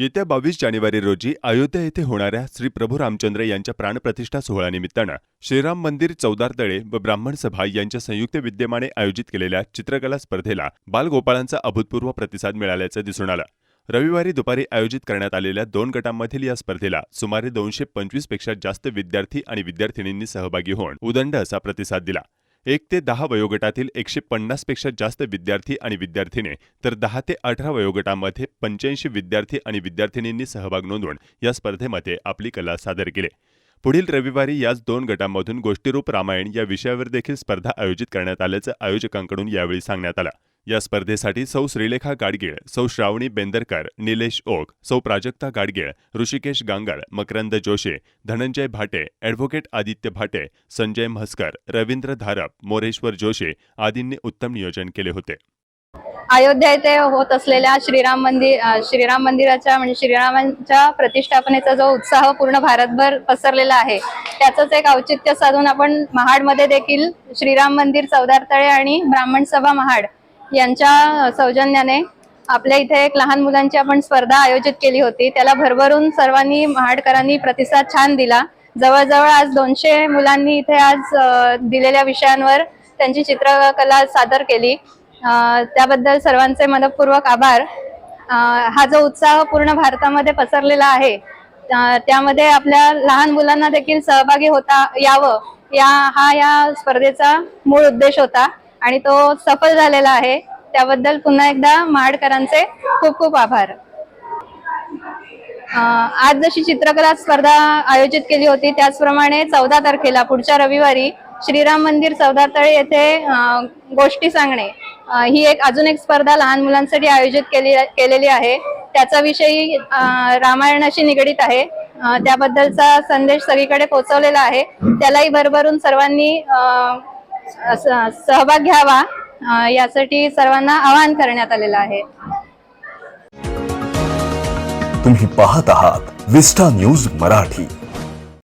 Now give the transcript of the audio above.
येत्या बावीस जानेवारी रोजी अयोध्या येथे होणाऱ्या श्री प्रभू रामचंद्र यांच्या प्राणप्रतिष्ठा सोहळ्यानिमित्तानं श्रीराम मंदिर चौदारतळे व ब्राह्मण सभा यांच्या संयुक्त विद्यमाने आयोजित केलेल्या चित्रकला स्पर्धेला बालगोपाळांचा अभूतपूर्व प्रतिसाद मिळाल्याचं दिसून आलं. रविवारी दुपारी आयोजित करण्यात आलेल्या दोन गटांमधील या स्पर्धेला सुमारे दोनशे पंचवीसपेक्षा जास्त विद्यार्थी आणि विद्यार्थिनींनी सहभागी होऊन उदंड असा प्रतिसाद दिला. एक ते दहा वयोगटातील एकशे पन्नासपेक्षा जास्त विद्यार्थी आणि विद्यार्थिनी तर दहा ते अठरा वयोगटामध्ये पंच्याऐंशी विद्यार्थी आणि विद्यार्थिनींनी सहभाग नोंदवून या स्पर्धेमध्ये आपली कला सादर केली. पुढील रविवारी याच दोन गटांमधून गोष्टीरूप रामायण या विषयावर देखील स्पर्धा आयोजित करण्यात आल्याचं आयोजकांकडून यावेळी सांगण्यात आलं. या स्पर्धेसाठी सौ श्रीलेखा गाडगीळ सौ श्रावणी बेंदरकर निलेश ओक सौ प्राजक्ता गाडगीळ ऋषिकेश गांगड मकरंद जोशी धनंजय भाटे ॲडव्होकेट आदित्य भाटे संजय म्हस्कर रवींद्र धारप मोरेश्वर जोशी आदींनी उत्तम नियोजन केले होते. अयोध्या येथे होत असलेल्या श्रीराम मंदिर श्रीराम मंदिराच्या म्हणजे श्रीरामांच्या प्रतिष्ठापनेचा जो उत्साह पूर्ण भारतभर पसरलेला आहे त्याचंच एक औचित्य साधून आपण महाडमध्ये देखील श्रीराम मंदिर चौदार तळे आणि ब्राह्मण सभा महाड यांच्या सौजन्याने आपल्या इथे एक लहान मुलांची आपण स्पर्धा आयोजित केली होती. त्याला भरभरून सर्वांनी महाडकरांनी प्रतिसाद छान दिला. जवळजवळ आज दोनशे मुलांनी इथे आज दिलेल्या विषयांवर त्यांची चित्रकला सादर केली. त्याबद्दल सर्वांचे मनपूर्वक आभार. हा जो उत्साह पूर्ण भारतामध्ये पसरलेला आहे त्यामध्ये आपल्या लहान मुलांना देखील सहभागी होता यावं. या हा या स्पर्धेचा मूळ उद्देश होता. आणि तो सफल झालेला आहे. त्याबद्दल पुन्हा एकदा महाडकरांचे खूप खूप आभार. आज जशी चित्रकला स्पर्धा आयोजित केली होती त्याचप्रमाणे चौदा तारखेला पुढच्या रविवारी श्रीराम मंदिर चौदातळे येथे गोष्टी सांगणे ही एक अजून एक स्पर्धा लहान मुलांसाठी आयोजित केली केलेली आहे. त्याचा विषयी रामायणाशी निगडीत आहे. त्याबद्दलचा संदेश सगळीकडे पोहोचवलेला आहे. त्यालाही भरभरून सर्वांनी सहभाग घ्यावा यासाठी सर्वांना आवाहन करण्यात आलेलं आहे. तुम्ही पाहत आहात विस्टा न्यूज मराठी.